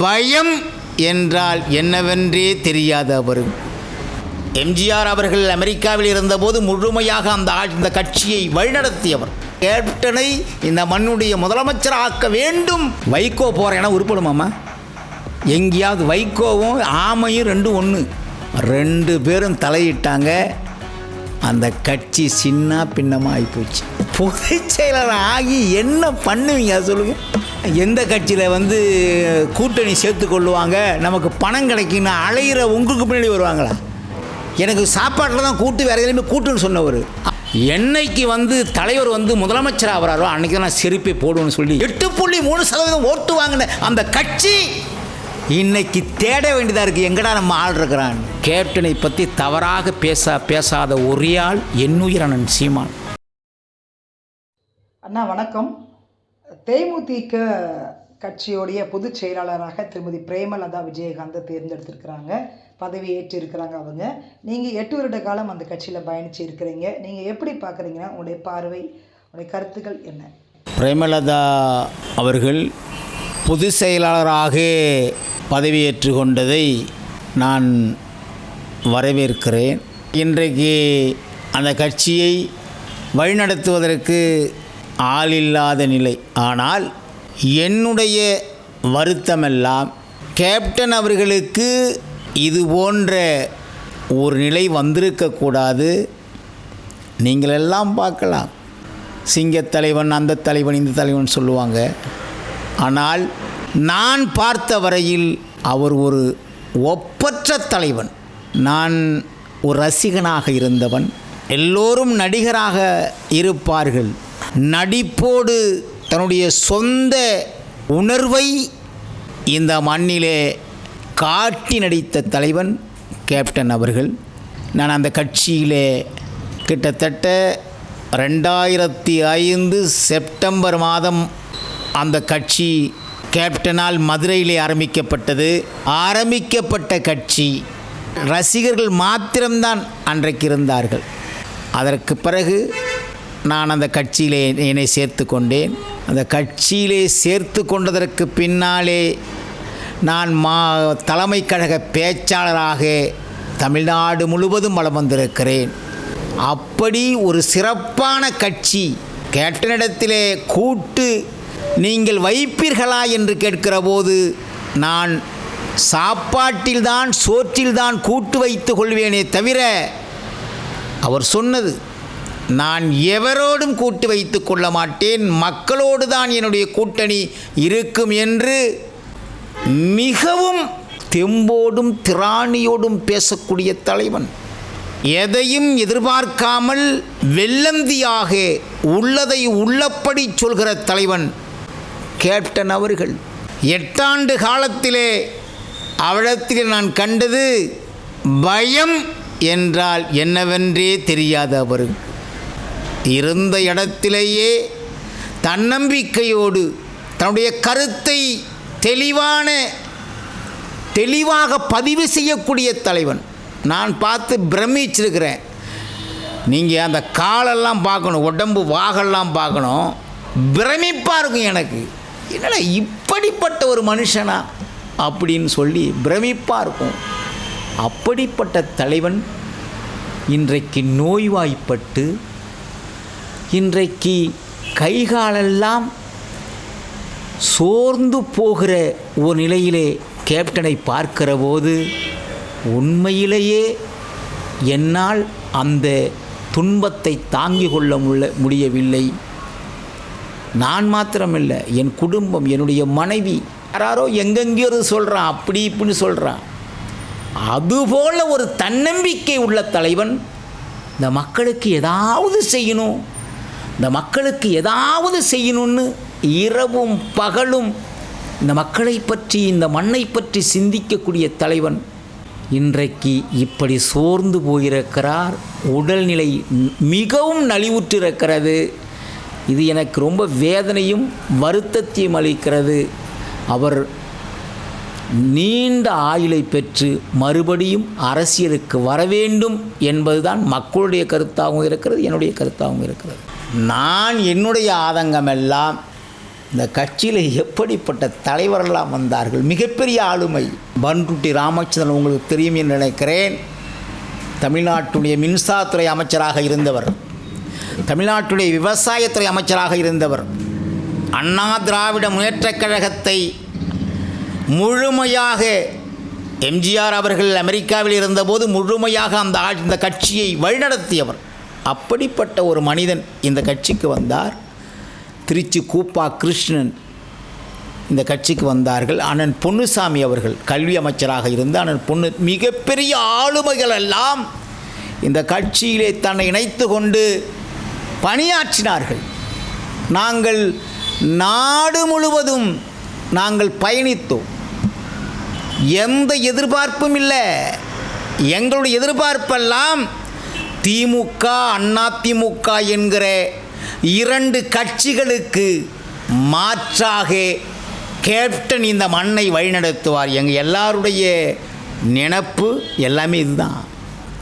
பயம் என்றால் என்னவென்றே தெரியாத அவருக்கு எம்ஜிஆர் அவர்கள் அமெரிக்காவில் இருந்தபோது முழுமையாக அந்த இந்த கட்சியை வழிநடத்தியவர். கேப்டனை இந்த மண்ணுடைய முதலமைச்சர் ஆக்க வேண்டும். வைகோ போகிறேன்னா உருப்படுமாம்மா எங்கேயாவது வைகோவும் ஆமையும் ரெண்டும் ஒன்று ரெண்டு பேரும் தலையிட்டாங்க. அந்த கட்சி சின்ன பின்னமாக ஆகிப்போச்சு பொதுச் செயலர் ஆகி என்ன பண்ணுவீங்க? அதை சொல்லுங்க. எந்த கட்சியில் வந்து கூட்டணி சேர்த்து கொள்ளுவாங்க? நமக்கு பணம் கிடைக்குன்னு அலையிற உங்களுக்கு பின்னாடி வருவாங்களா? எனக்கு சாப்பாட்டில் தான் கூட்டு வேறு எதுலையுமே கூட்டுன்னு சொன்னவர். என்னைக்கு வந்து தலைவர் வந்து முதலமைச்சர் ஆகிறாரோ அன்னைக்கு தான் நான் செருப்பை போடுவேன்னு சொல்லி எட்டு புள்ளி மூணு சதவீதம் ஓட்டு வாங்கின அந்த கட்சி இன்னைக்கு தேட வேண்டியதாக இருக்குது எங்கடா நம்ம ஆள் இருக்கிறான் கேப்டனை பற்றி தவறாக பேச பேசாத ஒரே ஆள் என்னுயிர் சீமான். அண்ணா வணக்கம். தேமுதிக கட்சியோடைய பொதுச் செயலாளராக திருமதி பிரேமலதா விஜயகாந்தை தேர்ந்தெடுத்திருக்கிறாங்க. பதவி ஏற்றிருக்கிறாங்க அவங்க. நீங்கள் எட்டு வருட காலம் அந்த கட்சியில் பயணிச்சு இருக்கிறீங்க. நீங்கள் எப்படி பார்க்குறீங்கன்னா உங்களுடைய பார்வை உங்களுடைய கருத்துக்கள் என்ன? பிரேமலதா அவர்கள் பொதுச் செயலாளராக பதவியேற்று கொண்டதை நான் வரவேற்கிறேன். இன்றைக்கு அந்த கட்சியை வழிநடத்துவதற்கு ஆள் இல்லாத நிலை. ஆனால் என்னுடைய வருத்தமெல்லாம் கேப்டன் அவர்களுக்கு இது போன்ற ஒரு நிலை வந்திருக்கக்கூடாது. நீங்கள் எல்லாம் பார்க்கலாம் சிங்கத்தலைவன் அந்த தலைவன் இந்த தலைவன் சொல்லுவாங்க. ஆனால் நான் பார்த்த வரையில் அவர் ஒரு ஒப்பற்ற தலைவன். நான் ஒரு ரசிகனாக இருந்தவன். எல்லோரும் நடிகராக இருப்பார்கள். நடிப்போடு தன்னுடைய சொந்த உணர்வை இந்த மண்ணிலே காட்டி நடித்த தலைவன் கேப்டன் அவர்கள். நான் அந்த கட்சியிலே கிட்டத்தட்ட ரெண்டாயிரத்தி ஐந்து செப்டம்பர் மாதம் அந்த கட்சி கேப்டனால் மதுரையிலே ஆரம்பிக்கப்பட்டது. ஆரம்பிக்கப்பட்ட கட்சி ரசிகர்கள் மாத்திரம்தான் அன்றைக்கு இருந்தார்கள். அதற்கு பிறகு நான் அந்த கட்சியிலே என்னை சேர்த்து கொண்டேன். அந்த கட்சியிலே சேர்த்து கொண்டதற்கு பின்னாலே நான் மா தலைமை கழக பேச்சாளராக தமிழ்நாடு முழுவதும் வலம் வந்திருக்கிறேன். அப்படி ஒரு சிறப்பான கட்சி கேப்டனிடத்திலே கூட்டு நீங்கள் வைப்பீர்களா என்று கேட்கிற போது நான் சாப்பாட்டில்தான் சோற்றில்தான் கூட்டு வைத்து கொள்வேனே தவிர அவர் சொன்னது நான் எவரோடும் கூட்டு வைத்து கொள்ள மாட்டேன். மக்களோடு தான் என்னுடைய கூட்டணி இருக்கும் என்று மிகவும் தெம்போடும் திராணியோடும் பேசக்கூடிய தலைவன். எதையும் எதிர்பார்க்காமல் வெள்ளந்தியாக உள்ளதை உள்ளபடி சொல்கிற தலைவன் கேப்டன் அவர்கள். எட்டாண்டு காலத்திலே அவளத்தில் நான் கண்டது பயம் என்றால் என்னவென்றே தெரியாத அவர்கள் இருந்த இடத்திலேயே தன்னம்பிக்கையோடு தன்னுடைய கருத்தை தெளிவான தெளிவாக பதிவு செய்யக்கூடிய தலைவன். நான் பார்த்து பிரமிச்சிருக்கிறேன். நீங்கள் அந்த காலெல்லாம் பார்க்கணும் உடம்பு வாகெல்லாம் பார்க்கணும். பிரமிப்பாக இருக்கும் எனக்கு. என்னடா இப்படிப்பட்ட ஒரு மனுஷனா? அப்படின்னு சொல்லி பிரமிப்பாக இருக்கும். அப்படிப்பட்ட தலைவன் இன்றைக்கு நோய்வாய்ப்பட்டு இன்றைக்கு கைகாலெல்லாம் சோர்ந்து போகிற ஒரு நிலையிலே கேப்டனை பார்க்கிற போது உண்மையிலேயே என்னால் அந்த துன்பத்தை தாங்கிக் கொள்ள முள்ள முடியவில்லை. நான் மாத்திரமில்லை என் குடும்பம் என்னுடைய மனைவி யாராரோ எங்கெங்கேயோ சொல்கிறான் அப்படி இப்படின்னு சொல்கிறான் அதுபோல ஒரு தன்னம்பிக்கை உள்ள தலைவன் இந்த மக்களுக்கு ஏதாவது செய்யணும். இந்த மக்களுக்கு ஏதாவது செய்யணும்னு இரவும் பகலும் இந்த மக்களை பற்றி இந்த மண்ணை பற்றி சிந்திக்கக்கூடிய தலைவன் இன்றைக்கு இப்படி சோர்ந்து போயிருக்கிறார். உடல்நிலை மிகவும் நலிவுற்றிருக்கிறது. இது எனக்கு ரொம்ப வேதனையும் வருத்தத்தையும் அளிக்கிறது. அவர் நீண்ட ஆயுளை பெற்று மறுபடியும் அரசியலுக்கு வர வேண்டும் என்பதுதான் மக்களுடைய கருத்தாகவும் இருக்கிறது என்னுடைய கருத்தாகவும் இருக்கிறது. நான் என்னுடைய ஆதங்கமெல்லாம் இந்த கட்சியில் எப்படிப்பட்ட தலைவரெல்லாம் வந்தார்கள்? மிகப்பெரிய ஆளுமை. பன்ருட்டி ராமச்சந்திரன் உங்களுக்கு தெரியும் என்று நினைக்கிறேன். தமிழ்நாட்டுடைய மின்சாரத்துறை அமைச்சராக இருந்தவர். தமிழ்நாட்டுடைய விவசாயத்துறை அமைச்சராக இருந்தவர். அண்ணா திராவிட முன்னேற்றக் கழகத்தை முழுமையாக எம்ஜிஆர் அவர்கள் அமெரிக்காவில் இருந்தபோது முழுமையாக அந்த ஆ- இந்த கட்சியை வழிநடத்தியவர். அப்படிப்பட்ட ஒரு மனிதன் இந்த கட்சிக்கு வந்தார். திருச்சி கூப்பா கிருஷ்ணன் இந்த கட்சிக்கு வந்தார்கள். அண்ணன் பொன்னுசாமி அவர்கள் கல்வி அமைச்சராக இருந்த அண்ணன் பொண்ணு மிகப்பெரிய ஆளுமைகள் எல்லாம் இந்த கட்சியிலே தன்னை இணைத்து கொண்டு பணியாற்றினார்கள். நாங்கள் நாடு முழுவதும் நாங்கள் பயணித்தோம். எந்த எதிர்பார்ப்பும் இல்லை. எங்களுடைய எதிர்பார்ப்பெல்லாம் திமுக அதிமுக என்கிற இரண்டு கட்சிகளுக்கு மாற்றாக கேப்டன் இந்த மண்ணை வழிநடத்துவார். எங்கள் எல்லாருடைய நினப்பு எல்லாமே இதுதான்.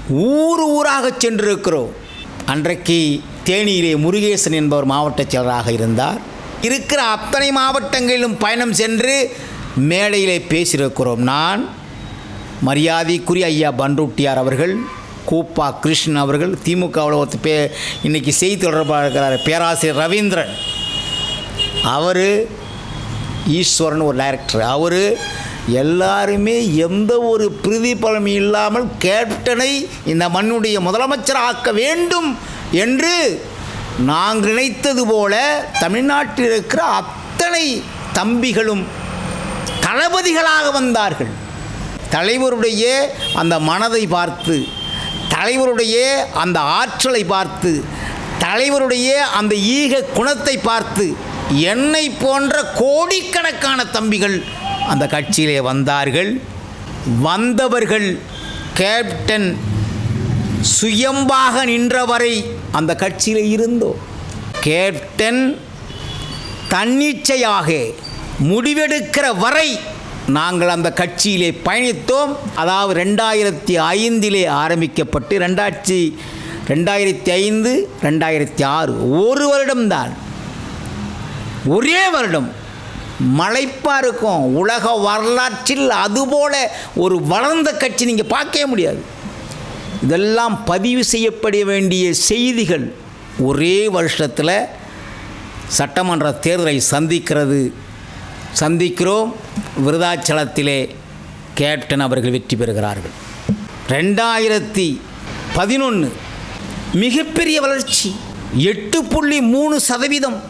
ஊர் ஊராக சென்றிருக்கிறோம். அன்றைக்கு தேனியிலே முருகேசன் என்பவர் மாவட்ட செயலராக இருந்தார். இருக்கிற அத்தனை மாவட்டங்களிலும் பயணம் சென்று மேடையிலே பேசியிருக்கிறோம். நான் மரியாதைக்குரிய ஐயா பன்ருட்டியார் அவர்கள் கூப்பா கிருஷ்ணன் அவர்கள் திமுகவில் ஒருத்தர் பே இன்னைக்கு செய்தி தொடர்பாக இருக்கிறார். பேராசிரியர் ரவீந்திரன். அவர் ஈஸ்வரன் ஒரு டைரக்டர் அவர் எல்லாருமே எந்த ஒரு பிரதிபலனும் இல்லாமல் கேப்டனை இந்த மண்ணுடைய முதலமைச்சர் ஆக்க வேண்டும் என்று நாங்கள் நினைத்தது போல தமிழ்நாட்டில் இருக்கிற அத்தனை தம்பிகளும் தளபதிகளாக வந்தார்கள். தலைவருடைய அந்த மனதை பார்த்து தலைவருடைய அந்த ஆற்றலை பார்த்து தலைவருடைய அந்த ஈக குணத்தை பார்த்து என்னை போன்ற கோடிக்கணக்கான தம்பிகள் அந்த கட்சியிலே வந்தார்கள். வந்தவர்கள் கேப்டன் சுயம்பாக நின்றவரை அந்த கட்சியில் இருந்தோம் கேப்டன் தன்னிச்சையாக முடிவெடுக்கிற வரை நாங்கள் அந்த கட்சியிலே பயணித்தோம். அதாவது ரெண்டாயிரத்தி ஐந்திலே ஆரம்பிக்கப்பட்டு ரெண்டாயிரத்தி ரெண்டாயிரத்தி ஐந்து ரெண்டாயிரத்தி ஆறு. ஒரு வருடம்தான். ஒரே வருடம். மலைப்பாக இருக்கும். உலக வரலாற்றில் அதுபோல ஒரு வளர்ந்த கட்சி நீங்கள் பார்க்கவே முடியாது. இதெல்லாம் பதிவு செய்யப்பட வேண்டிய செய்திகள் ஒரே வருஷத்தில் சட்டமன்ற தேர்தலை சந்திக்கிறது. சந்திக்கிறோம். விருதாச்சலத்திலே கேப்டன் அவர்கள் வெற்றி பெறுகிறார்கள். ரெண்டாயிரத்தி பதினொன்று மிகப்பெரிய வளர்ச்சி. எட்டு புள்ளி மூணு சதவீதம்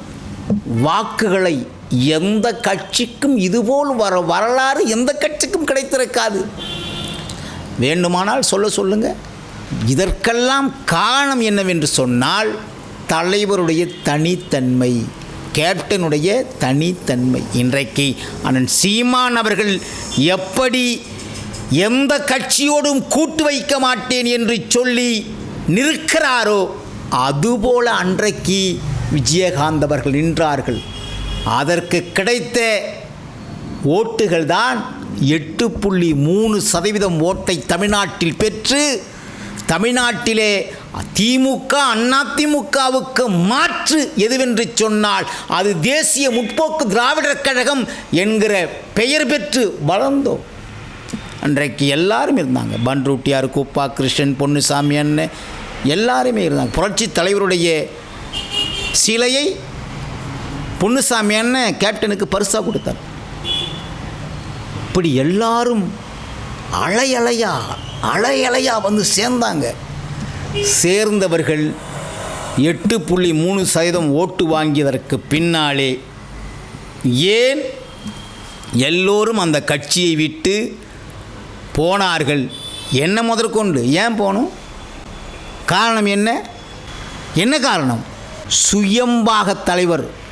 வாக்குகளை எந்த கட்சிக்கும் இதுபோல் வர வரலாறு எந்த கட்சிக்கும் கிடைத்திருக்காது. வேண்டுமானால் சொல்ல சொல்லுங்க. இதற்கெல்லாம் காரணம் என்னவென்று சொன்னால் தலைவருடைய தனித்தன்மை. கேப்டனுடைய தனித்தன்மை. இன்றைக்கு அண்ணன் சீமான் அவர்கள் எப்படி எந்த கட்சியோடும் கூட்டு வைக்க மாட்டேன் என்று சொல்லி நிற்கிறாரோ அதுபோல அன்றைக்கு விஜயகாந்த் அவர்கள் நின்றார்கள். அதற்கு கிடைத்த ஓட்டுகள் தான் எட்டு புள்ளி மூணு சதவீதம் ஓட்டை தமிழ்நாட்டில் பெற்று தமிழ்நாட்டிலே திமுக அதிமுகவுக்கு மாற்று எதுவென்று சொன்னால் அது தேசிய முற்போக்கு திராவிடர் கழகம் என்கிற பெயர் பெற்று வளர்ந்தோம். அன்றைக்கு எல்லாரும் இருந்தாங்க. பன்ருட்டியார் கூப்பா கிருஷ்ணன் பொன்னுசாமி அண்ணன் எல்லாருமே இருந்தாங்க. புரட்சி தலைவருடைய சிலையை பொன்னுசாமி அண்ணன் கேப்டனுக்கு பரிசாக கொடுத்தார். இப்படி எல்லாரும் அலையலையா அலையலையா வந்து சேர்ந்தாங்க. சேர்ந்தவர்கள் எட்டு புள்ளி மூணு சதவீதம் ஓட்டு வாங்கியதற்கு பின்னாலே ஏன் எல்லோரும் அந்த கட்சியை விட்டு போனார்கள்? என்ன முதற்கொண்டு ஏன் போனோம்? காரணம் என்ன? என்ன காரணம்? சுயம்பாக தலைவர்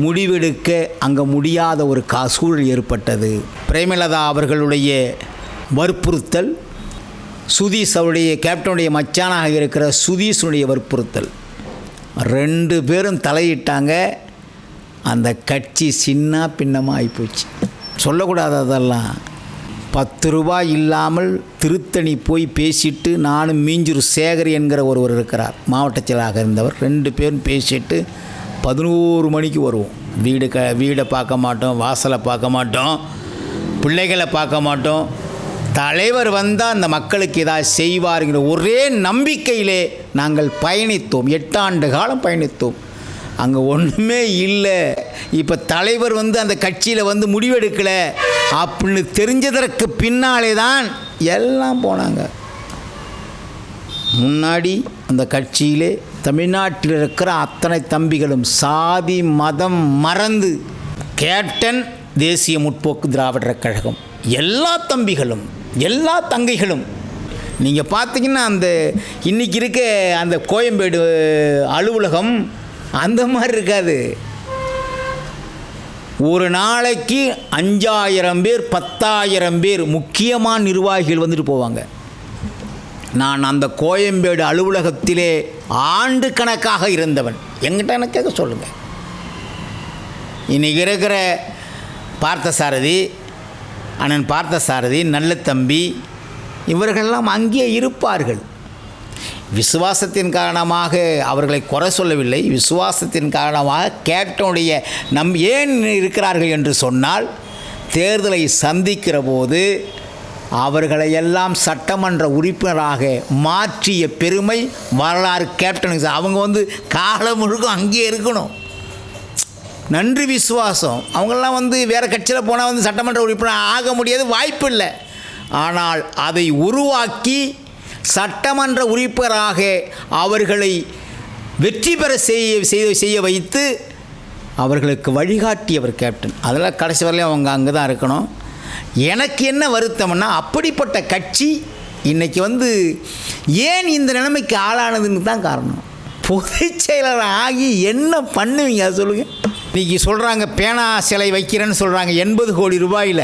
முடிவெடுக்க அங்கே முடியாத ஒரு கா சூழல் ஏற்பட்டது. பிரேமலதா அவர்களுடைய வற்புறுத்தல் சுதீஷ் அவருடைய கேப்டனுடைய மச்சானாக இருக்கிற சுதீஷனுடைய வற்புறுத்தல். ரெண்டு பேரும் தலையிட்டாங்க. அந்த கட்சி சின்ன பின்னமாக ஆகிப்போச்சு சொல்லக்கூடாது அதெல்லாம். பத்து ரூபாய் இல்லாமல் திருத்தணி போய் பேசிட்டு நானும் மீஞ்சூர் சேகர் என்கிற ஒருவர் இருக்கிறார். மாவட்ட செயலாக இருந்தவர். ரெண்டு பேரும் பேசிட்டு பதினோரு மணிக்கு வருவோம். வீடு க வீடை பார்க்க மாட்டோம் வாசலை பார்க்க மாட்டோம் பிள்ளைகளை பார்க்க மாட்டோம். தலைவர் வந்தால் அந்த மக்களுக்கு இதாக செய்வாருங்கிற ஒரே நம்பிக்கையிலே நாங்கள் பயணித்தோம். எட்டாண்டு காலம் பயணித்தோம். அங்கே ஒன்றுமே இல்லை. இப்போ தலைவர் வந்து அந்த கட்சியில் வந்து முடிவெடுக்கலை. அப்படின்னு தெரிஞ்சதற்கு பின்னாலே தான் எல்லாம் போனாங்க. முன்னாடி அந்த கட்சியிலே தமிழ்நாட்டில் இருக்கிற அத்தனை தம்பிகளும் சாதி மதம் மறந்து கேப்டன் தேசிய முற்போக்கு திராவிடர் கழகம். எல்லா தம்பிகளும் எல்லா தங்கைகளும் நீங்கள் பார்த்தீங்கன்னா அந்த இன்றைக்கி இருக்க அந்த கோயம்பேடு அலுவலகம் அந்த மாதிரி இருக்காது. ஒரு நாளைக்கு அஞ்சாயிரம் பேர் பத்தாயிரம் பேர் முக்கியமான நிர்வாகிகள் வந்துட்டு போவாங்க. நான் அந்த கோயம்பேடு அலுவலகத்திலே ஆண்டு கணக்காக இருந்தவன். எங்கிட்ட எனக்காக சொல்லுங்கள் இன்றைக்கி இருக்கிற பார்த்தசாரதி அண்ணன் பார்த்தசாரதி நல்ல தம்பி இவர்களெல்லாம் அங்கே இருப்பார்கள். விசுவாசத்தின் காரணமாக அவர்களை குறை சொல்லவில்லை. விசுவாசத்தின் காரணமாக கேப்டனுடைய நம் ஏன் இருக்கிறார்கள் என்று சொன்னால் தேர்தலை சந்திக்கிற போது அவர்களை எல்லாம் சட்டமன்ற உறுப்பினராக மாற்றிய பெருமை வரலாறு கேப்டனுக்கு. அவங்க வந்து காலம் முழுக்க அங்கேயே இருக்கணும். நன்றி விசுவாசம். அவங்களாம் வந்து வேறு கட்சியில் போனால் வந்து சட்டமன்ற உறுப்பினர் ஆக முடியாது வாய்ப்பு இல்லை. ஆனால் அதை உருவாக்கி சட்டமன்ற உறுப்பினராக அவர்களை வெற்றி பெற செய்ய செய்ய செய்ய வைத்து அவர்களுக்கு வழிகாட்டியவர் கேப்டன் அதெல்லாம் கடைசி வரலையும் அவங்க அங்கே தான் இருக்கணும். எனக்கு என்ன வருத்தம்னா அப்படிப்பட்ட கட்சி இன்றைக்கி வந்து ஏன் இந்த நிலைமைக்கு ஆளானதுன்னு தான் காரணம். பொதுச் செயலர் ஆகி என்ன பண்ணுவீங்க? அதை சொல்லுங்கள் இன்றைக்கி சொல்கிறாங்க பேனா சிலை வைக்கிறேன்னு சொல்கிறாங்க எண்பது கோடி ரூபாயில்.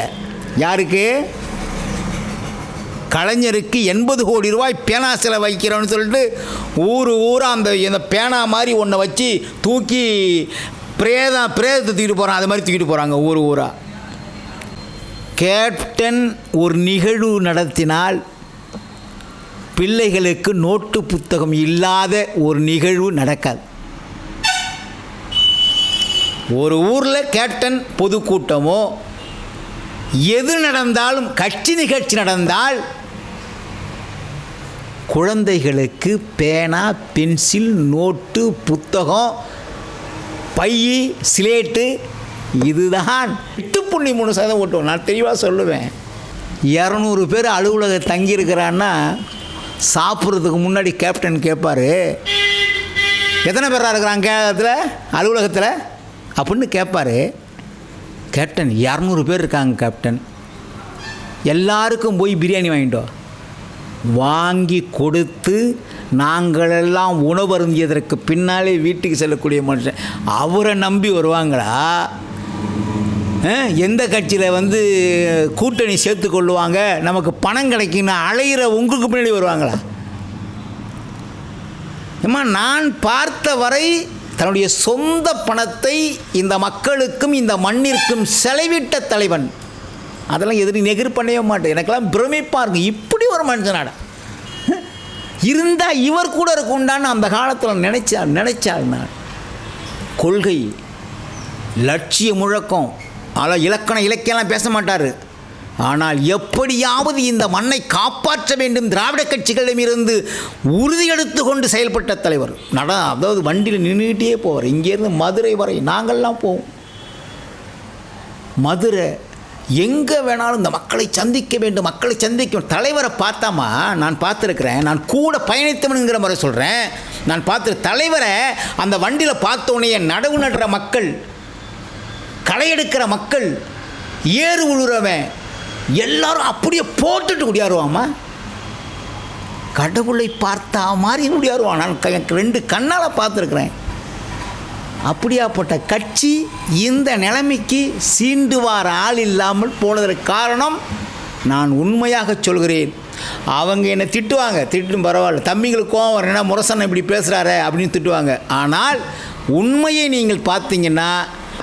யாருக்கு? கலைஞருக்கு எண்பது கோடி ரூபாய் பேனா சிலை வைக்கிறோன்னு சொல்லிட்டு ஊர் ஊராக அந்த இந்த பேனா மாதிரி ஒன்றை வச்சு தூக்கி பிரேதம் பிரேதத்தை தூக்கிட்டு போகிறான் அது மாதிரி தூக்கிட்டு போகிறாங்க ஊர் ஊராக கேப்டன் ஒரு நிகழ்வு நடத்தினால் பிள்ளைகளுக்கு நோட்டு புத்தகம் இல்லாத ஒரு நிகழ்வு நடக்காது. ஒரு ஊரில் கேப்டன் பொதுக்கூட்டமோ எது நடந்தாலும் கட்சி நிகழ்ச்சி நடந்தால் குழந்தைகளுக்கு பேனா பென்சில் நோட்டு புத்தகம் பையி சிலேட்டு இதுதான். எட்டு புள்ளி மூணு சதவீதம் ஓட்டுவோம். நான் தெளிவாக சொல்லுவேன். இரநூறு பேர் அலுவலக தங்கியிருக்கிறான்னா சாப்பிட்றதுக்கு முன்னாடி கேப்டன் கேட்பார் எத்தனை பேராக இருக்கிறாங்க கேரளத்தில் அலுவலகத்தில்? அப்படின்னு கேட்பார் கேப்டன் இரநூறு பேர் இருக்காங்க கேப்டன். எல்லாருக்கும் போய் பிரியாணி வாங்கிட்டோம். வாங்கி கொடுத்து நாங்களெல்லாம் உணவருந்தியதற்கு பின்னாலே வீட்டுக்கு செல்லக்கூடிய மனுஷன். அவரை நம்பி வருவாங்களா? எந்த கட்சியில் வந்து கூட்டணி சேர்த்து கொள்ளுவாங்க? நமக்கு பணம் கிடைக்குன்னு அலையிற உங்களுக்கு பின்னாடி வருவாங்களா? ஏம்மா நான் பார்த்த வரை தன்னுடைய சொந்த பணத்தை இந்த மக்களுக்கும் இந்த மண்ணிற்கும் செலவிட்ட தலைவன். அதெல்லாம் எதிரி நெகிர் பண்ணவே மாட்டேன். எனக்கெல்லாம் பிரமிப்பாக இருக்கும். இப்படி ஒரு மனுஷனாட. இருந்தால் இவர் கூட இருக்குண்டான்னு அந்த காலத்தில் நினைச்சா நினைச்சாள் நான். கொள்கை லட்சிய முழக்கம். ஆனால் இலக்கண இலக்கியம்லாம் பேச மாட்டார். ஆனால் எப்படியாவது இந்த மண்ணை காப்பாற்ற வேண்டும். திராவிட கட்சிகளிடமிருந்து உறுதியெடுத்து கொண்டு செயல்பட்ட தலைவர். நட அதாவது வண்டியில் நின்றுக்கிட்டே போவார். இங்கேருந்து மதுரை வரை நாங்கள்லாம் போவோம். மதுரை எங்கே வேணாலும் இந்த மக்களை சந்திக்க வேண்டும் மக்களை சந்திக்க தலைவரை பார்த்தாமா? நான் பார்த்துருக்குறேன். நான் கூட பயணித்தவனுங்கிற முறை சொல்கிறேன் நான் பார்த்து தலைவரை அந்த வண்டியில் பார்த்தோன்னே நடவு நடுற மக்கள் களை எடுக்கிற மக்கள் ஏறு உழுறவன் எல்லாரும் அப்படியே போட்டுட்டு குடியாருவாமா கடவுளை பார்த்தா மாதிரி குடியாருவான். நான் க- ரெண்டு கண்ணால் பார்த்துருக்குறேன். அப்படியாப்பட்ட கட்சி இந்த நிலைமைக்கு சீண்டு வார ஆள் இல்லாமல் போனதற்கு காரணம் நான் உண்மையாக சொல்கிறேன். அவங்க என்னை திட்டுவாங்க. திட்டும் பரவாயில்ல. தம்பிங்களுக்கு கோவம் வரேன்னா முரசன் இப்படி பேசுகிறாரு அப்படின்னு திட்டுவாங்க. ஆனால் உண்மையை நீங்கள் பார்த்தீங்கன்னா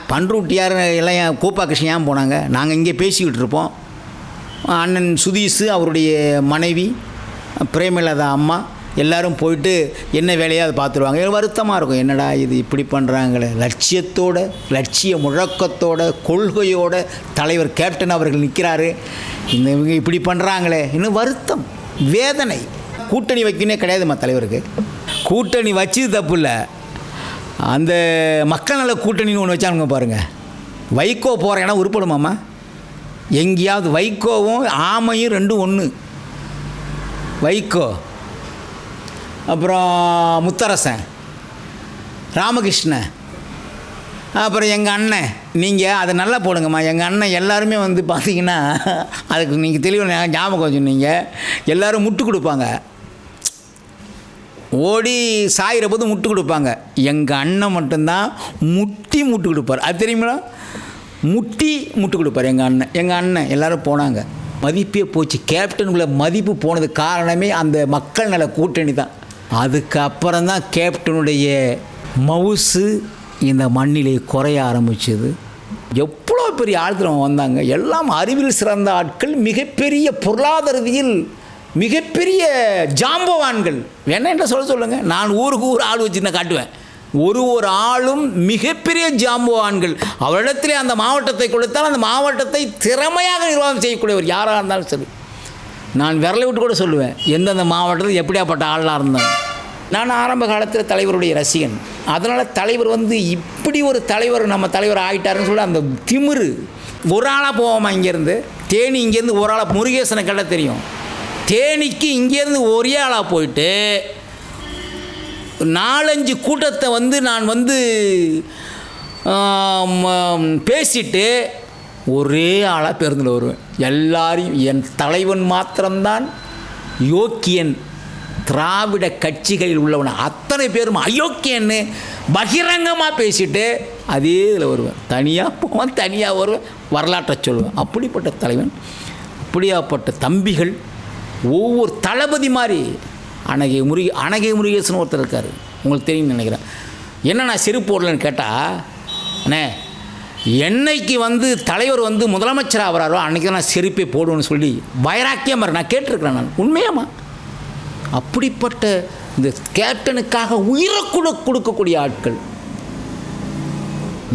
பன்ருட்டியார் எல்லாம் கூப்பா கிருஷ்ணன் ஏன் போனாங்க? நாங்கள் இங்கே பேசிக்கிட்டு இருப்போம். அண்ணன் சுதீஷு அவருடைய மனைவி பிரேமலதா அம்மா எல்லோரும் போயிட்டு என்ன வேலையோ அதை பார்த்துருவாங்க. வருத்தமாக இருக்கும். என்னடா இது இப்படி பண்ணுறாங்களே லட்சியத்தோட லட்சிய முழக்கத்தோட கொள்கையோட தலைவர் கேப்டன் அவர்கள் நிற்கிறாரு இந்த இவங்க இப்படி பண்ணுறாங்களே இன்னும் வருத்தம் வேதனை. கூட்டணி வைக்கணே கிடையாதும்மா தலைவருக்கு. கூட்டணி வச்சது தப்பு இல்லை. அந்த மக்கள் நல கூட்டணின்னு ஒன்று வச்சானுங்க பாருங்கள் வைகோ போகிற இடம் உருப்படுமாம்மா எங்கேயாவது வைகோவும் ஆமையும் ரெண்டும் ஒன்று வைகோ. அப்புறம் முத்தரசன். ராமகிருஷ்ணன். அப்புறம் எங்கள் அண்ணன். நீங்கள் அதை நல்லா போடுங்கம்மா. எங்கள் அண்ணன் எல்லாருமே வந்து பார்த்தீங்கன்னா அதுக்கு நீங்கள் தெளிவாக ஞாபகம் சொன்னீங்க எல்லோரும் முட்டு கொடுப்பாங்க. ஓடி சாயிற போது முட்டு கொடுப்பாங்க. எங்கள் அண்ணன் மட்டும்தான் முட்டி முட்டு கொடுப்பார். அது தெரியுங்களா முட்டி முட்டு கொடுப்பார். எங்கள் அண்ணன் எங்கள் அண்ணன் எல்லோரும் போனாங்க. மதிப்பே போச்சு. கேப்டனுக்குள்ள மதிப்பு போனது காரணமே அந்த மக்கள் நல கூட்டணி தான். அதுக்கப்புறம் தான் கேப்டனுடைய மவுசு இந்த மண்ணிலே குறைய ஆரம்பிச்சது. எவ்வளோ பெரிய ஆழ்த்திரம் வந்தாங்க. எல்லாம் அறிவில் சிறந்த ஆட்கள் மிகப்பெரிய பொருளாதாரத்தில் மிகப்பெரிய ஜாம்பவான்கள். வேணா என்ன சொல்ல சொல்லுங்கள் நான் ஊருக்கு ஊர் ஆள் வச்சு நான் காட்டுவேன். ஒரு ஒரு ஆளும் மிகப்பெரிய ஜாம்பவான்கள். அவரிடத்திலே அந்த மாவட்டத்தை கொடுத்தால் அந்த மாவட்டத்தை திறமையாக நிர்வாகம் செய்யக்கூடியவர் யாராக இருந்தாலும் சரி. நான் விரலை விட்டு கூட சொல்லுவேன் எந்தெந்த மாவட்டத்தில் எப்படியாப்பட்ட ஆளாக இருந்தாங்க நான் ஆரம்ப காலத்தில் தலைவருடைய ரசிகன். அதனால் தலைவர் வந்து இப்படி ஒரு தலைவர் நம்ம தலைவர் ஆகிட்டாருன்னு சொல்லி அந்த திமிரு. ஒரு ஆளாக போவோமா இங்கேருந்து? தேனி இங்கேருந்து ஒரு ஆளாக முருகேசனை கட்ட தெரியும். தேனிக்கு இங்கேருந்து ஒரே ஆளாக போயிட்டு நாலஞ்சு கூட்டத்தை வந்து நான் வந்து பேசிட்டு ஒரே ஆளாக பேருந்தில் வருவேன். எல்லாரையும் என் தலைவன் மாத்திரம்தான் யோக்கியன் திராவிட கட்சிகளில் உள்ளவன். அத்தனை பேரும் அயோக்கியன்னு பகிரங்கமாக பேசிட்டு அதே இதில் வருவேன். தனியாக போவேன் தனியாக வருவேன் வரலாற்றை சொல்லுவேன் அப்படிப்பட்ட தலைவன் அப்படியாப்பட்ட தம்பிகள் ஒவ்வொரு தளபதி மாதிரி அனகை முருகி அனகை முருகேசன் ஒருத்தர் இருக்கார். உங்களுக்கு தெரியும்னு நினைக்கிறேன். என்ன நான் செருப்பு போடலன்னு கேட்டால் அண்ணே என்னைக்கு வந்து தலைவர் வந்து முதலமைச்சர் ஆகிறாரோ அன்றைக்கி தான் நான் செருப்பே போடுவேன்னு சொல்லி வைராக்கியம் நான் கேட்டிருக்கிறேன் நான். உண்மையாமா அப்படிப்பட்ட இந்த கேப்டனுக்காக உயிரை கூட கொடுக்கக்கூடிய ஆட்கள்.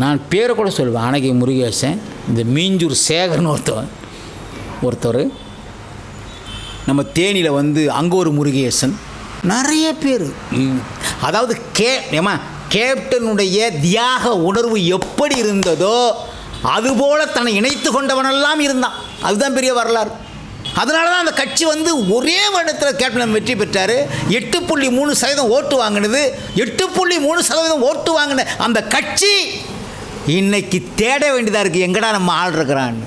நான் பேரை கூட சொல்லுவேன். அனகை முருகேசன் இந்த மீஞ்சூர் சேகர்னு ஒருத்தவன் ஒருத்தர் நம்ம தேனியில் வந்து அங்கே ஒரு முருகேசன். நிறைய பேர். அதாவது கே ஏமா கேப்டனுடைய தியாக உணர்வு எப்படி இருந்ததோ அதுபோல தன்னை இணைத்து கொண்டவனெல்லாம் இருந்தான். அதுதான் பெரிய வரலாறு. அதனால தான் அந்த கட்சி வந்து ஒரே வருடத்தில் கேப்டன் வெற்றி பெற்றார். எட்டு புள்ளி மூணு சதவீதம் ஓட்டு வாங்கினது. எட்டு புள்ளி மூணு சதவீதம் ஓட்டு வாங்கின அந்த கட்சி இன்னைக்கு தேட வேண்டியதாக இருக்குது எங்கடா நம்ம ஆள் இருக்கிறான்னு.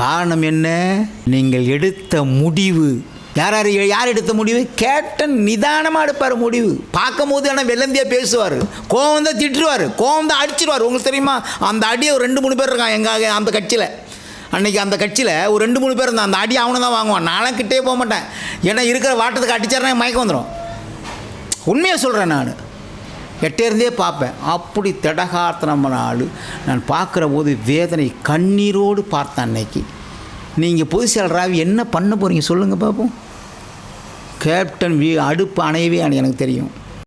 காரணம் என்ன? நீங்கள் எடுத்த முடிவு. யார் யார் யார் எடுத்த முடிவு? கேட்டன் நிதானமாக எடுப்பார் முடிவு. பார்க்கும் போது ஆனால் வெள்ளந்தியாக பேசுவார். கோவம் தான் திட்டுருவார் கோவம் தான் அடிச்சிருவார். உங்களுக்கு தெரியுமா? அந்த அடியை ஒரு ரெண்டு மூணு பேர் இருக்கான் எங்கள் அந்த கட்சியில். அன்னைக்கு அந்த கட்சியில் ஒரு ரெண்டு மூணு பேர் இருந்தான் அந்த அடி அவனை தான் வாங்குவான். நானும் கிட்டே போக மாட்டேன். ஏன்னா இருக்கிற வாட்டத்துக்கு அடிச்சாருன்னா மயக்கம் வந்துடும் உண்மையை சொல்கிறேன் நான். எட்டேருந்தே பார்ப்பேன். அப்படி திடகார்த்தனமான ஆள். நான் பார்க்குற போது வேதனை கண்ணீரோடு பார்த்தேன் அன்னைக்கு. நீங்கள் பொது செயலராக என்ன பண்ண போகிறீங்க சொல்லுங்கள் பார்ப்போம் கேப்டன் வி அடுப்பு அணையவே எனக்கு தெரியும்.